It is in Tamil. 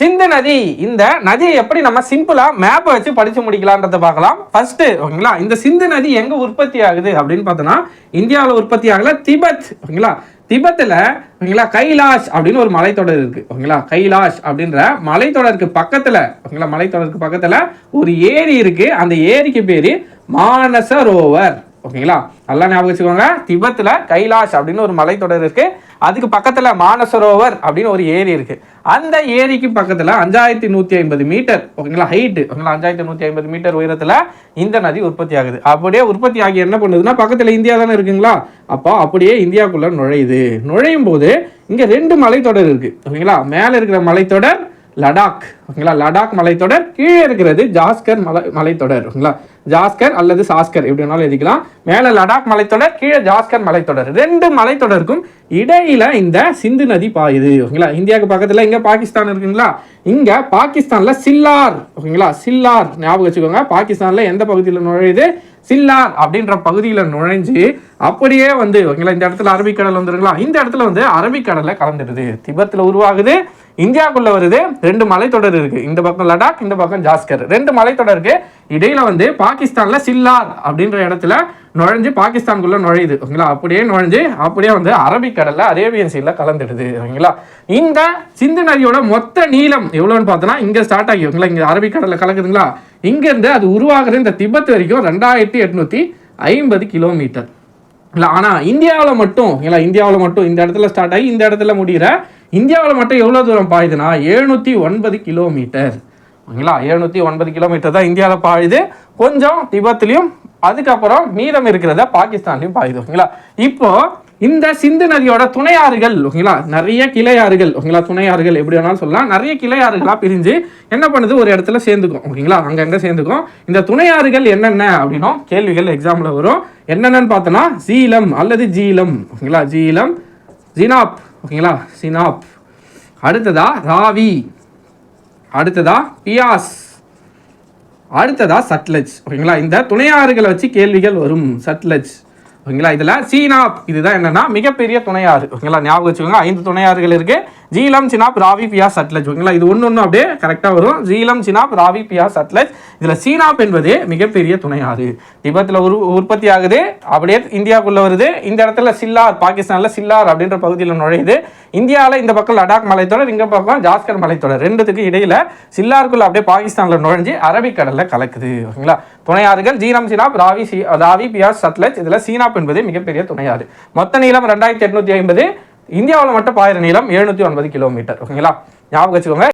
சிந்து நதி. இந்த நதியை எப்படி நம்ம சிம்பிளா மேப்பை வச்சு படிச்சு முடிக்கலான்றத பார்க்கலாம். ஃபர்ஸ்ட் ஓகேங்களா? இந்த சிந்து நதி எங்க உற்பத்தி ஆகுது அப்படின்னு பார்த்தோம்னா இந்தியாவில் உற்பத்தி ஆகல திபெத் ஓகேங்களா? திபத்தில் ஓகேங்களா கைலாஷ் அப்படின்னு ஒரு மலைத்தொடர் இருக்குது ஓகேங்களா? கைலாஷ் அப்படின்ற மலைத்தொடருக்கு பக்கத்தில் ஓகேங்களா மலைத்தொடருக்கு பக்கத்தில் ஒரு ஏரி இருக்குது அந்த ஏரிக்கு பேர் மானசரோவர் ஓகேங்களா? நல்லா ஞாபகம் வச்சுக்கோங்க. திபெத்தில் கைலாஷ் அப்படின்னு ஒரு மலைத்தொடர் இருக்குது அதுக்கு பக்கத்தில் மானசரோவர் அப்படின்னு ஒரு ஏரி இருக்குது அந்த ஏரிக்கு பக்கத்தில் அஞ்சாயிரத்தி நூற்றி ஐம்பது மீட்டர் ஓகேங்களா ஹைட்டு ஓகேங்களா அஞ்சாயிரத்தி நூற்றி ஐம்பது மீட்டர் உயரத்தில் இந்த நதி உற்பத்தி ஆகுது. அப்படியே உற்பத்தி ஆகி என்ன பண்ணுதுன்னா பக்கத்தில் இந்தியா தானே இருக்குங்களா? அப்போ அப்படியே இந்தியாவுக்குள்ளே நுழையுது. நுழையும் போது இங்கே ரெண்டு மலைத்தொடர் இருக்குது ஓகேங்களா? மேலே இருக்கிற மலைத்தொடர் லடாக். ஓகேங்களா? லடாக் மலைத்தொடர் கீழே இருக்கிறது ஜாஸ்கர் மலை மலைத்தொடர் ஓகேங்களா? ஜாஸ்கர் அல்லது சாஸ்கர் எப்படி வேணாலும் எழுதிக்கலாம். மேலே லடாக் மலைத்தொடர் கீழே ஜாஸ்கர் மலைத்தொடர். ரெண்டு மலைத்தொடருக்கும் இடையில இந்த சிந்து நதி பாயுது ஓகேங்களா? இந்தியாவுக்கு பக்கத்தில் இங்கே பாகிஸ்தான் இருக்குங்களா? இங்கே பாகிஸ்தானில் சில்லார் ஓகேங்களா? சில்லார் ஞாபகம் வச்சுக்கோங்க. பாகிஸ்தானில் எந்த பகுதியில் நுழையுது? சில்லார் அப்படின்ற பகுதியில் நுழைஞ்சு அப்படியே வந்து ஓகேங்களா? இந்த இடத்துல அரபிக்கடல் வந்துருங்களா? இந்த இடத்துல வந்து அரபிக்கடலை கலந்துடுது. திபெத்தில் உருவாகுது. இந்தியாவுக்குள்ளே வருது. ரெண்டு மலைத்தொடர் இருக்கு. இந்த பக்கம் லடாக் இந்த பக்கம் ஜாஸ்கர். ரெண்டு மலைத்தொடருக்கு இடையில வந்து பாகிஸ்தான்ல சில்லார் அப்படின்ற இடத்துல நுழைஞ்சு பாகிஸ்தானுக்குள்ள நுழையுது. ஓகேங்களா? அப்படியே நுழைஞ்சு அப்படியே வந்து அரபிக்கடல்ல அரேபியன் சீல கலந்துடுது. ஓகேங்களா? இந்த சிந்து நதியோட மொத்த நீளம் எவ்வளோன்னு பார்த்தோன்னா இங்கே ஸ்டார்ட் ஆகி ஓகேங்களா? இங்கே அரபிக்கடலில் கலக்குதுங்களா? இங்கேருந்து அது உருவாகுது இந்த திபெத் வரைக்கும் ரெண்டாயிரத்தி எட்நூற்றி ஐம்பது கிலோமீட்டர். இல்லை ஆனால் இந்தியாவில் மட்டும் இல்லை இந்தியாவில் மட்டும் இந்த இடத்துல ஸ்டார்ட் ஆகி இந்த இடத்துல முடிகிற இந்தியாவில் மட்டும் எவ்வளோ தூரம் பாயுதுன்னா எழுநூற்றி ஒன்பது கிலோமீட்டர் ஓகேங்களா? எழுநூற்றி ஒன்பது கிலோமீட்டர் தான் இந்தியாவில் பாயுது. கொஞ்சம் திபத்துலேயும் அதுக்கப்புறம் மீதம் இருக்கிறத பாகிஸ்தான்லேயும் பாயுது. ஓகேங்களா? இப்போது இந்த சிந்து நதியோட துணையாறுகள் ஓகேங்களா? நிறைய கிளையாறுகள் ஓகேங்களா? துணையாறுகள் எப்படி வேணாலும் சொல்லலாம். நிறைய கிளையாறுகளாக பிரிஞ்சு என்ன பண்ணுது? ஒரு இடத்துல சேர்ந்துக்கும் ஓகேங்களா? அங்கங்கே சேர்ந்துக்கும். இந்த துணையாறுகள் என்னென்ன அப்படின்னும் கேள்விகள் எக்ஸாமில் வரும். என்னென்னு பார்த்தோன்னா சீலம் அல்லது ஜீலம் ஓகேங்களா? ஜீலம் ஜினாப் ஓகேங்களா? சினாப். அடுத்ததா ராவி. அடுத்ததா பியாஸ். அடுத்ததா சட்லஜ் ஓகேங்களா? இந்த துணையாறுகளை வச்சு கேள்விகள் வரும் சட்லஜ். ஓகேங்களா? இதில் சீனா இதுதான் என்னன்னா மிகப்பெரிய துணையாறு. ஓகேங்களா? ஞாபகம் வச்சுக்கோங்க ஐந்து துணையாறுகள் இருக்குது ஜீலம் சினாப் ராவி பியா சட்லஜ். ஓகேங்களா? இது ஒன்று ஒன்று அப்படியே கரெக்டாக வரும். ஜீலம் சினாப் ராவி பியா சட்லஜ். இதில் சீனாப் என்பது மிகப்பெரிய துணையாறு. திபெத்தில் உரு உற்பத்தி ஆகுது. அப்படியே இந்தியாவுக்குள்ளே வருது. இந்த இடத்துல சில்லார் பாகிஸ்தானில் சில்லார் அப்படின்ற பகுதியில் நுழையுது. இந்தியாவில் இந்த பக்கம் லடாக் மலைத்தொடர் இங்கே பக்கம் ஜாஸ்கர் மலைத்தொடர். ரெண்டுத்துக்கு இடையில் சில்லாருக்குள்ளே அப்படியே பாகிஸ்தானில் நுழைஞ்சு அரபிக்கடலில் கலக்குது. ஓகேங்களா? துணையாறுகள் ஜீனம் சினாப் ராவி சி ராவி பியாஸ் சட்லஜ். இதில் சீனாப் என்பது மிகப்பெரிய துணையாறு. மொத்த நீளம் ரெண்டாயிரத்தி எட்நூற்றி ஐம்பது. இந்தியாவில் மட்டும் பாயிர நீளம் எழுநூத்தி ஒன்பது கிலோமீட்டர். ஓகேங்களா? ஞாபகம் வச்சுக்கோங்க.